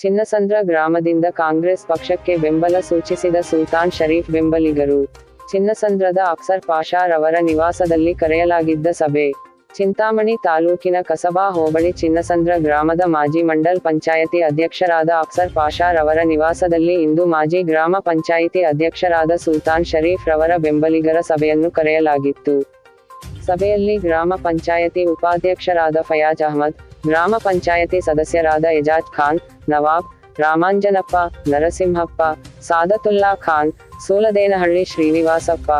ಚಿನ್ನಸಂದ್ರ ಗ್ರಾಮದಿಂದ ಕಾಂಗ್ರೆಸ್ ಪಕ್ಷಕ್ಕೆ ಬೆಂಬಲ ಸೂಚಿಸಿದ ಸುಲ್ತಾನ್ ಶರೀಫ್ ಬೆಂಬಲಿಗರು. ಚಿನ್ನಸಂದ್ರದ ಅಕ್ಸರ್ ಪಾಷಾ ರವರ ನಿವಾಸದಲ್ಲಿ ಕರೆಯಲಾಗಿದ್ದ ಸಭೆ. ಚಿಂತಾಮಣಿ ತಾಲೂಕಿನ ಕಸಬಾ ಹೋಬಳಿ ಚಿನ್ನಸಂದ್ರ ಗ್ರಾಮದ ಮಾಜಿ ಮಂಡಲ್ ಪಂಚಾಯತಿ ಅಧ್ಯಕ್ಷರಾದ ಅಕ್ಸರ್ ಪಾಷಾ ರವರ ನಿವಾಸದಲ್ಲಿ ಇಂದು ಮಾಜಿ ಗ್ರಾಮ ಪಂಚಾಯಿತಿ ಅಧ್ಯಕ್ಷರಾದ ಸುಲ್ತಾನ್ ಶರೀಫ್ ರವರ ಬೆಂಬಲಿಗರ ಸಭೆಯನ್ನು ಕರೆಯಲಾಗಿತ್ತು. ಸಭೆಯಲ್ಲಿ ಗ್ರಾಮ ಪಂಚಾಯತಿ ಉಪಾಧ್ಯಕ್ಷರಾದ ಫಯಾಜ್ ಅಹಮದ್ ಗ್ರಾಮ ಪಂಚಾಯತಿ ಸದಸ್ಯರಾದ ಎಜಾಜ್ ಖಾನ್ ನವಾಬ್ ರಾಮಾಂಜನಪ್ಪ ನರಸಿಂಹಪ್ಪ ಸಾದತುಲ್ಲಾ ಖಾನ್ ಸೂಲದೇನಹಳ್ಳಿ ಶ್ರೀನಿವಾಸಪ್ಪ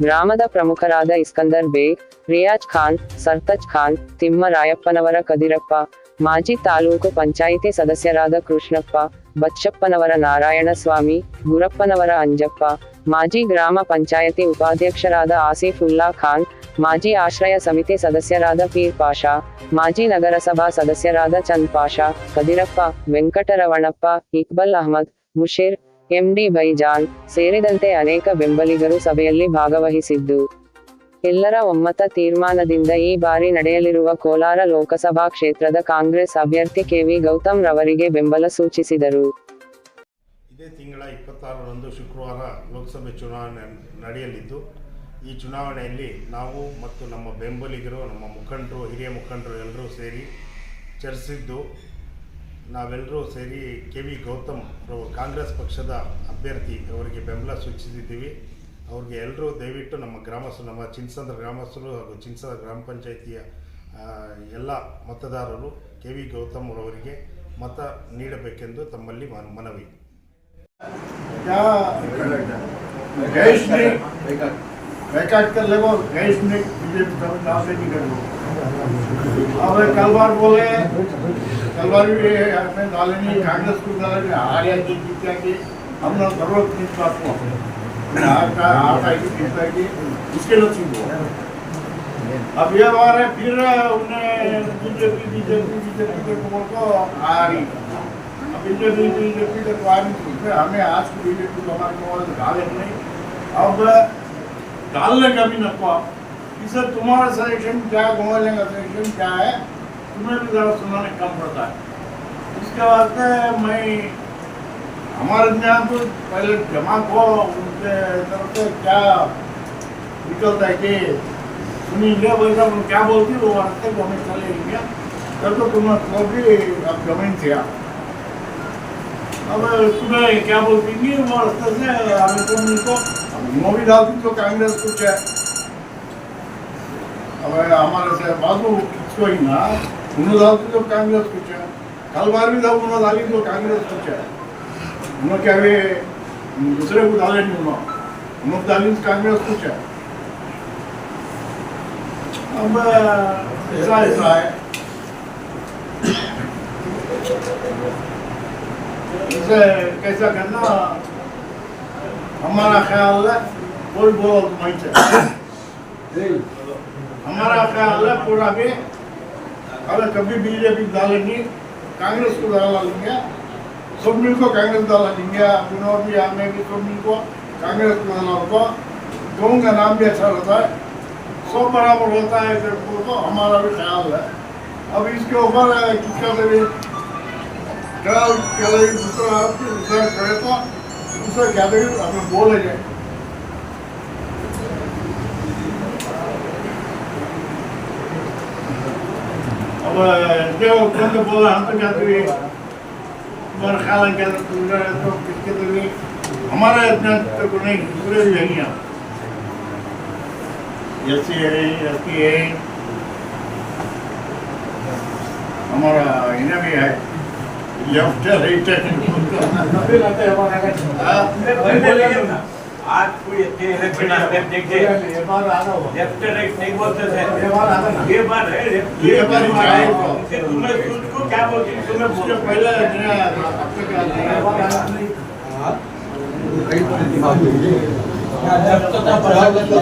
ಗ್ರಾಮದ ಪ್ರಮುಖರಾದ ಇಸ್ಕಂದರ್ ಬೇಗ್ ರಿಯಾಜ್ ಖಾನ್ ಸರ್ತಾಜ್ ಖಾನ್ ತಿಮ್ಮರಾಯಪ್ಪನವರ ಕದಿರಪ್ಪ ಮಾಜಿ ತಾಲೂಕು ಪಂಚಾಯಿತಿ ಸದಸ್ಯರಾದ ಕೃಷ್ಣಪ್ಪ ಬಚ್ಚಪ್ಪನವರ ನಾರಾಯಣಸ್ವಾಮಿ ಗುರಪ್ಪನವರ ಅಂಜಪ್ಪ ಮಾಜಿ ಗ್ರಾಮ ಪಂಚಾಯತಿ ಉಪಾಧ್ಯಕ್ಷರಾದ ಆಸಿಫ್ ಉಲ್ಲಾ ಖಾನ್ ಮಾಜಿ ಆಶ್ರಯ ಸಮಿತಿ ಸದಸ್ಯರಾದ ಪೀರ್ ಪಾಷಾ, ಮಾಜಿ ನಗರಸಭಾ ಸದಸ್ಯರಾದ ಚಂದ್ ಪಾಷಾ, ಕದಿರಪ್ಪ, ವೆಂಕಟರವಣಪ್ಪ, ಇಕ್ಬಲ್ ಅಹಮದ್ ಮುಷೀರ್ ಎಂಡಿ ಬೈಜಾನ್ ಸೇರಿದಂತೆ ಅನೇಕ ಬೆಂಬಲಿಗರು ಸಭೆಯಲ್ಲಿ ಭಾಗವಹಿಸಿದ್ದು. ಎಲ್ಲರ ಒಮ್ಮತ ತೀರ್ಮಾನದಿಂದ ಈ ಬಾರಿ ನಡೆಯಲಿರುವ ಕೋಲಾರ ಲೋಕಸಭಾ ಕ್ಷೇತ್ರದ ಕಾಂಗ್ರೆಸ್ ಅಭ್ಯರ್ಥಿ ಕೆವಿ ಗೌತಮ್ ರವರಿಗೆ ಬೆಂಬಲ ಸೂಚಿಸಿದರು. ಇದೇ ತಿಂಗಳ ಇಪ್ಪತ್ತಾರರಂದು ಶುಕ್ರವಾರ ಲೋಕಸಭೆ ಚುನಾವಣೆ ನಡೆಯಲಿದ್ದು ಈ ಚುನಾವಣೆಯಲ್ಲಿ ನಾವು ಮತ್ತು ನಮ್ಮ ಬೆಂಬಲಿಗರು ನಮ್ಮ ಮುಖಂಡರು ಹಿರಿಯ ಮುಖಂಡರು ಎಲ್ಲರೂ ಸೇರಿ ಚರ್ಚಿಸಿದ್ದು ನಾವೆಲ್ಲರೂ ಸೇರಿ ಕೆ ವಿ ಗೌತಮ್ ಅವರು ಕಾಂಗ್ರೆಸ್ ಪಕ್ಷದ ಅಭ್ಯರ್ಥಿ ಅವರಿಗೆ ಬೆಂಬಲ ಸೂಚಿಸಿದ್ದೀವಿ. ಅವ್ರಿಗೆ ಎಲ್ಲರೂ ದಯವಿಟ್ಟು ನಮ್ಮ ಗ್ರಾಮಸ್ಥರು ನಮ್ಮ ಚಿನ್ಸಂದ್ರ ಗ್ರಾಮಸ್ಥರು ಹಾಗೂ ಚಿನ್ಸಂದ್ರ ಗ್ರಾಮ ಪಂಚಾಯಿತಿಯ ಎಲ್ಲ ಮತದಾರರು ಕೆ ವಿ ಗೌತಮ್ ಅವರಿಗೆ ಮತ ನೀಡಬೇಕೆಂದು ತಮ್ಮಲ್ಲಿ ಮನವಿ. बैकआउट कर ले वो गैस ने बीजेपी तमिलनाडु से निकल लो अब कल बार बोले कल बार भी हमें डाले नहीं कांग्रेस को डाले नहीं हारिया जी जीता कि हम लोग ज़रूरत नहीं बात को आता आता है जीता कि उसके लिए चुन अब ये बार है, फिर उन्हें बीजेपी बीजेपी बीजेपी के खबर को आ रही बीजेपी बीजेपी के में हमें आज की बीजेपी को हमारे मोबाइल डाले नहीं। अब डालने का भी नको इसे तुम्हारा सिलेक्शन क्या मोबाइल का सिलेक्शन क्या है, तुम्हें भी जरा सुनाने कम पड़ता है। इसके वास्ते मैं, हमारे ध्यान तो पहले जमा को उनके तरफ़ से क्या निकलता है कि सुनिए वैसा क्या बोलती वो रास्ते को हमें चलेंगे तब तो तुम्हें तो भी अब ज़मीन थी आप अब तुम्हें क्या बोलती है वो रास्ते से हमें तो उनको हमारे से बाबू किसको ही ना? उन्होंने डालती तो कांग्रेस कुछ है। कल बार भी जब उन्होंने डाली तो कांग्रेस दूसरे डाले नहीं उन्होंने उन्होंने डाली तो कांग्रेस कुछ है। अब, ऐसा ऐसा है इसे कैसा करना? हमारा ख्याल है, कोई बोलो तो वहीं से हमारा ख्याल है, पूरा भी, अगर कभी बीजेपी डालेंगे कांग्रेस को डाला लेंगे सब मिल को कांग्रेस डाला लेंगे विनोद भी हमें भी सब मिल को, कांग्रेस को डाला होगा गाँव का नाम भी अच्छा रहता है। सब बराबर होता है, फिर तो हमारा भी ख्याल है। अब इसके ऊपर किसका भी कल कल दूसरा दूसरा करे तो दूसरा क्या देंगे हमें बोले जाए अब, जो बंद बोला, हम तो कहते हैं तुम्हारा ख्याल है क्या तुम्हारा तो किसके तो नहीं। हमारा इतना तो नहीं दूसरे भी नहीं आप ऐसी है ऐसी है। हमारा इन्हें भी है। लेफ़्ट है राइट है आज कोई इलेक्शन आप देखिए ये बार आ रहा हो। लेफ़्ट राइट नहीं बोलते थे ये बार आ रहा ये बार है ये बार है फिर तुम्हें तुमको क्या बोलते तुम्हें उसके पहले आपके क्या ये बार आ रहा राइट की बात है जब तो तब बराबर तो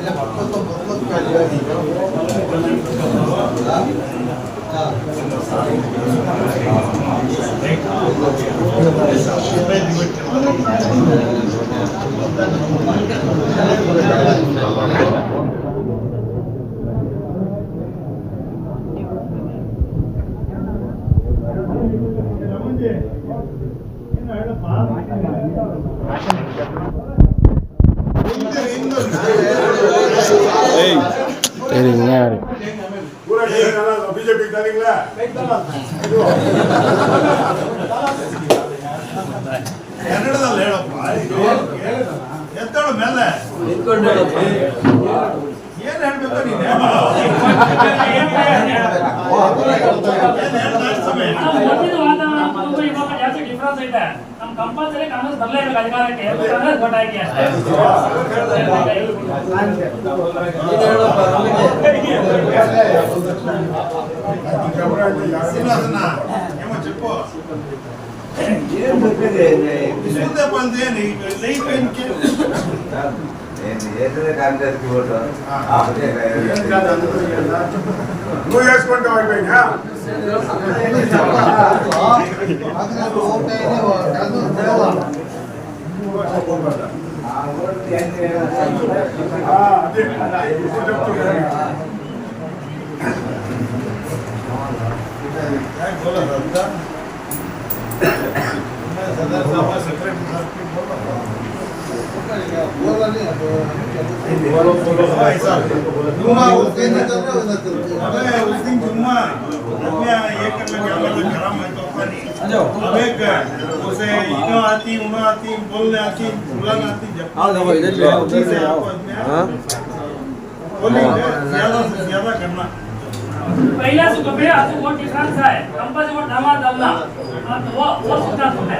जब तो तो बहुत पहले Ei! Terem área. பிஜேபி தரீங்களா என்னடதான் லேடப்பா ಎತ್ತಳ ಮೇಲೆ ಏನ್ ಹೇಳ್ಬೇಕು ನೀನ್ ಕಂಪಲ್ಸರಿ ಕಾಂಗ್ರೆಸ್ ಬರಲೇಬೇಕು ಅಧಿಕಾರಕ್ಕೆ ಗೊತ್ತಾಗಿ ಅಷ್ಟೇ ఏమో చెప్పు ముందే పందే లైఫ్ కాంగ్రెస్కి ఓటు నువ్వు వేసుకుంటావు అయిపోయినా చెప్తున్నా दिन जुम्मा अपने ये करने। के है तो बोलने आती बुलाने आती जब अच्छी से ज़्यादा से ज़्यादा करना पहिला से कभी आज वो डिफरेंस है कंपल्सरी वो डाला डालना हाँ, तो वो वो सिद्धांत है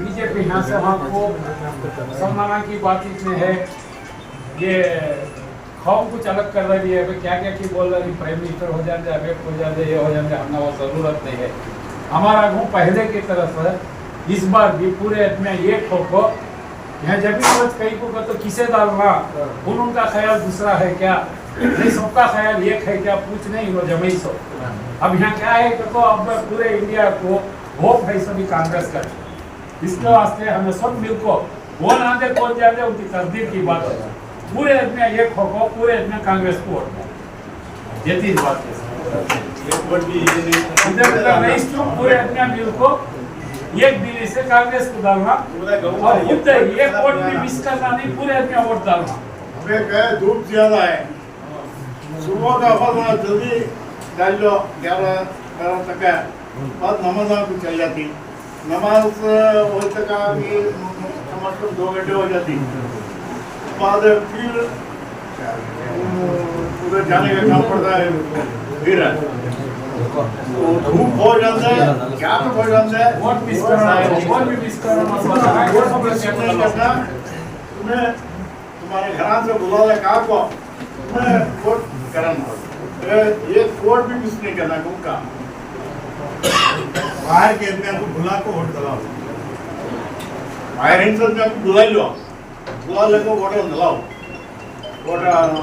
बीजेपी यहाँ से हमको सम्मान की बात इसमें है। ये खौफ कुछ अलग कर रही है अभी क्या क्या की बोल रही प्राइम मिनिस्टर हो जाते अबेट हो जाते ये हो जाते हमें वो ज़रूरत नहीं है। हमारा घूम पहले की तरफ़ है। इस बार भी पूरे में ये खो यहाँ जब भी सोच कहीं को तो किसे डालना उन उनका ख्याल दूसरा है क्या? नहीं सबका ख्याल एक है क्या? पूछ नहीं वो जमी सो। अब यहाँ क्या है कि तो अब पूरे इंडिया को होप है सभी कांग्रेस का। इसके वास्ते हमें सब मिलको। वो ना दे कौन जाते उनकी तकदीर की बात है। पूरे आदमी एक को पूरे आदमी कांग्रेस को वोट। ये बात इसको पूरे आदमी मिलको एक दिल्ली से कांग्रेस को डालना और उधर एक वोट भी मिस करना नहीं पूरे आदमी वोट डालना। हमें कहे, धूप ज़्यादा है। सुबह का वक्त जल्दी डाल लो, ग्यारह ग्यारह तक है। बाद नमाज़ भी चल जाती। नमाज़ हो तक भी कम से कम दो घंटे हो जाती। बाद फिर उधर जाने का काम पड़ता है। फिर तो धूप हो जाता है क्या तो हो? जाता है वोट मिस करना है वोट भी मिस करना मत करना वो सब नहीं करना तुम्हें तुम्हारे घर से बुला ले कहा को? तुम्हें कोट करना ये कोट भी मिस नहीं करना उनका बाहर के आदमी को बुला को वोट दिलाओ बाहर इन सब में बुला लो। बुला ले को वोट दिलाओ वोट